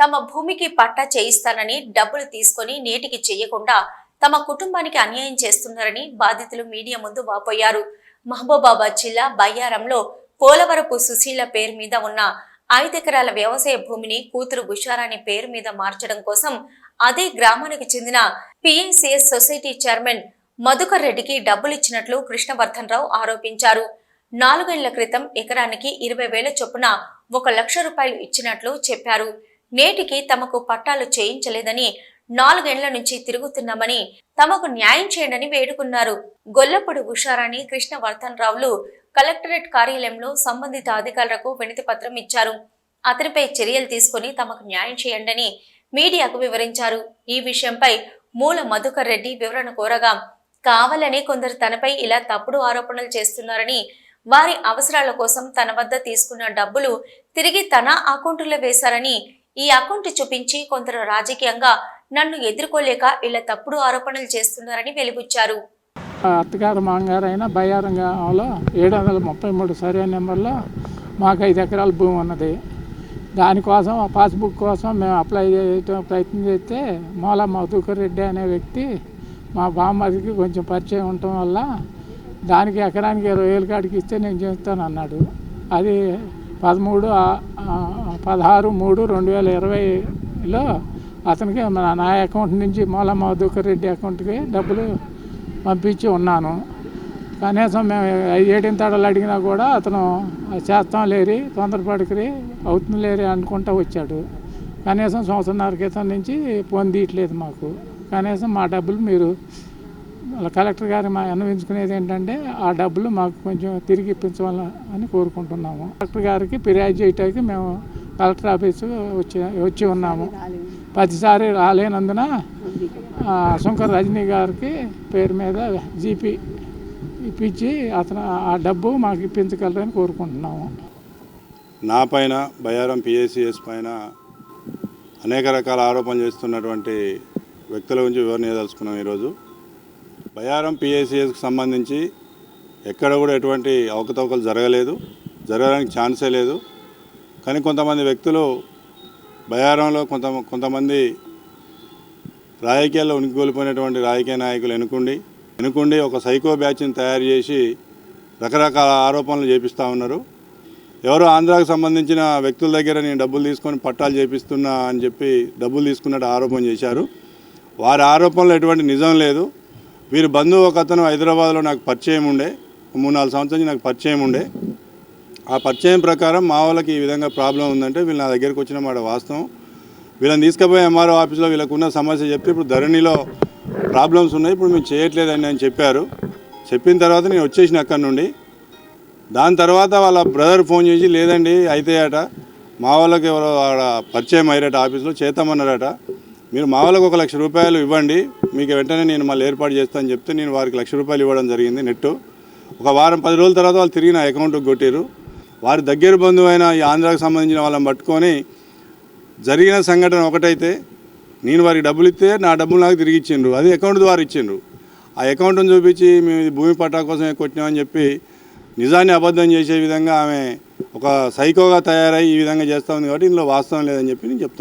తమ భూమికి పట్టా చేయిస్తానని డబ్బులు తీసుకొని నేటికి చేయకుండా తమ కుటుంబానికి అన్యాయం చేస్తున్నారని బాధితులు మీడియా ముందు వాపోయారు. మహబూబాబాద్ జిల్లా బయ్యారంలో పోలవరపు సుశీల పేరు మీద ఉన్న ఐదెకరాల వ్యవసాయ భూమిని కూతురు గుషారాణి పేరు మీద మార్చడం కోసం అదే గ్రామానికి చెందిన పిఎస్సిఎస్ సొసైటీ చైర్మన్ మధుకర్ రెడ్డికి డబ్బులిచ్చినట్లు కృష్ణవర్ధన్ రావు ఆరోపించారు. నాలుగేళ్ళ క్రితం ఎకరానికి ఇరవై వేల చొప్పున ఒక లక్ష రూపాయలు ఇచ్చినట్లు చెప్పారు. నేటికి తమకు పట్టాలు చేయించలేదని నాలుగేండ్ల నుంచి తిరుగుతున్నామని తమకు న్యాయం చేయండి వేడుకున్నారు. గొల్లపూడి ఉషారాణి కృష్ణవర్ధన్ రావులు కలెక్టరేట్ కార్యాలయంలో సంబంధిత అధికారులకు వినతి పత్రం ఇచ్చారు. అతనిపై చర్యలు తీసుకుని తమకు న్యాయం చేయండి మీడియాకు వివరించారు. ఈ విషయంపై మూల మధుకర్ రెడ్డి వివరణ కోరగా కావాలని కొందరు తనపై ఇలా తప్పుడు ఆరోపణలు చేస్తున్నారని వారి అవసరాల కోసం తన వద్ద తీసుకున్న డబ్బులు తిరిగి తన అకౌంటులో వేశారని ఈ అకౌంట్ చూపించి కొందరు రాజకీయంగా నన్ను ఎదుర్కోలేక ఇలా తప్పుడు ఆరోపణలు చేస్తున్నారని వెలిబుచ్చారు. అత్తగారు మామగారు అయినా బయ్యారం గ్రామంలో ఏడు వందల ముప్పై మూడు సర్వే నెంబర్లో మాకు ఐదు ఎకరాల భూమి ఉన్నది. దానికోసం ఆ పాస్బుక్ కోసం మేము అప్లై చేయటం ప్రయత్నం చేస్తే మూల మధుకర్ రెడ్డి అనే వ్యక్తి మా బామ్మదికి కొంచెం పరిచయం ఉండటం వల్ల దానికి ఎకరానికి ఇరవై వేలు కాడికి ఇస్తే నేను చేస్తాను అన్నాడు అది పదమూడు పదహారు మూడు రెండు వేల ఇరవైలో అతనికి మన- నా అకౌంట్ నుంచి మూల మధుకర్ రెడ్డి అకౌంట్కి డబ్బులు పంపించి ఉన్నాను. కనీసం మేము ఏడిన తడలు అడిగినా కూడా అతను "అది చేస్తాం లేరి తొందరపడికి అవుతుంది లేరి అనుకుంటా వచ్చాడు. కనీసం సంవత్సరం క్రితం నుంచి పొందియట్లేదు మాకు. కనీసం మా డబ్బులు మీరు కలెక్టర్ గారు మా అన్వయించుకునేది ఏంటంటే ఆ డబ్బులు మాకు కొంచెం తిరిగి ఇప్పించవాలని కోరుకుంటున్నాము. కలెక్టర్ గారికి ఫిర్యాదు చేయటానికి మేము కలెక్టర్ ఆఫీసు వచ్చి వచ్చి ఉన్నాము. ప్రతిసారి రాలేనందున శంకర్ రజనీ గారికి పేరు మీద జీపీ ఇప్పించి అతను ఆ డబ్బు మాకు ఇప్పించగలరని కోరుకుంటున్నాము. నా పైన బయారం పిఏసిఎస్ పైన అనేక రకాల ఆరోపణలు చేస్తున్నటువంటి వ్యక్తుల గురించి వివరణ ఇవ్వదలుచుకున్నాం ఈరోజు. బయారం పిఏసిఎస్కి సంబంధించి ఎక్కడ కూడా ఎటువంటి అవకతవకలు జరగలేదు. జరగడానికి ఛాన్సే లేదు. కానీ కొంతమంది వ్యక్తులు బయారంలో కొంత కొంతమంది రాజకీయాల్లో ఉనికిగోలిపోయినటువంటి రాజకీయ నాయకులు ఎన్నుకుండి ఎన్నుకుండి ఒక సైకో బ్యాచ్ని తయారు చేసి రకరకాల ఆరోపణలు చేపిస్తూ ఉన్నారు. ఎవరు ఆంధ్రాకు సంబంధించిన వ్యక్తుల దగ్గర నేను డబ్బులు తీసుకొని పట్టాలు చేపిస్తున్నా అని చెప్పి డబ్బులు తీసుకున్నట్టు ఆరోపణ చేశారు. వారి ఆరోపణలో ఎటువంటి నిజం లేదు. వీరి బంధువు ఒక అతను హైదరాబాద్లో నాకు పరిచయం ఉండే. మూడు నాలుగు సంవత్సరాల నుంచి నాకు పరిచయం ఉండే. ఆ పరిచయం ప్రకారం మా వాళ్ళకి ఈ విధంగా ప్రాబ్లం ఉందంటే వీళ్ళు నా దగ్గరికి వచ్చిన మాట వాస్తవం. వీళ్ళని తీసుకుపోయి ఎంఆర్ఓ ఆఫీస్లో వీళ్ళకున్న సమస్య చెప్పి ఇప్పుడు ధరణిలో ప్రాబ్లమ్స్ ఉన్నాయి. ఇప్పుడు మేము చేయట్లేదని అని చెప్పారు. చెప్పిన తర్వాత నేను వచ్చేసిన అక్కడి నుండి. దాని తర్వాత వాళ్ళ బ్రదర్ ఫోన్ చేసి లేదండి అయితే అట మా వాళ్ళకి ఎవరో ఆడ పరిచయం అయ్యారట ఆఫీస్లో చేతామన్నారట మీరు మామూలుగా ఒక లక్ష రూపాయలు ఇవ్వండి మీకు వెంటనే నేను మళ్ళీ ఏర్పాటు చేస్తానని చెప్తే నేను వారికి లక్ష రూపాయలు ఇవ్వడం జరిగింది నెట్టు ఒక వారం పది రోజుల తర్వాత వాళ్ళు తిరిగి నా అకౌంట్కి కొట్టారు వారి దగ్గర బంధువు ఈ ఆంధ్రాకు సంబంధించిన వాళ్ళని పట్టుకొని జరిగిన సంఘటన ఒకటైతే నేను వారికి డబ్బులు ఇస్తే నా డబ్బులు నాకు తిరిగి ఇచ్చిండ్రు. అది అకౌంట్ ద్వారా ఇచ్చిండ్రు. ఆ అకౌంట్ని చూపించి మేము ఇది భూమి పట్టా కోసమే కొట్టినామని చెప్పి నిజాన్ని అబద్ధం చేసే విధంగా ఆమె ఒక సైకోగా తయారై ఈ విధంగా చేస్తూ ఉంది కాబట్టి ఇందులో వాస్తవం లేదని చెప్పి నేను చెప్తాను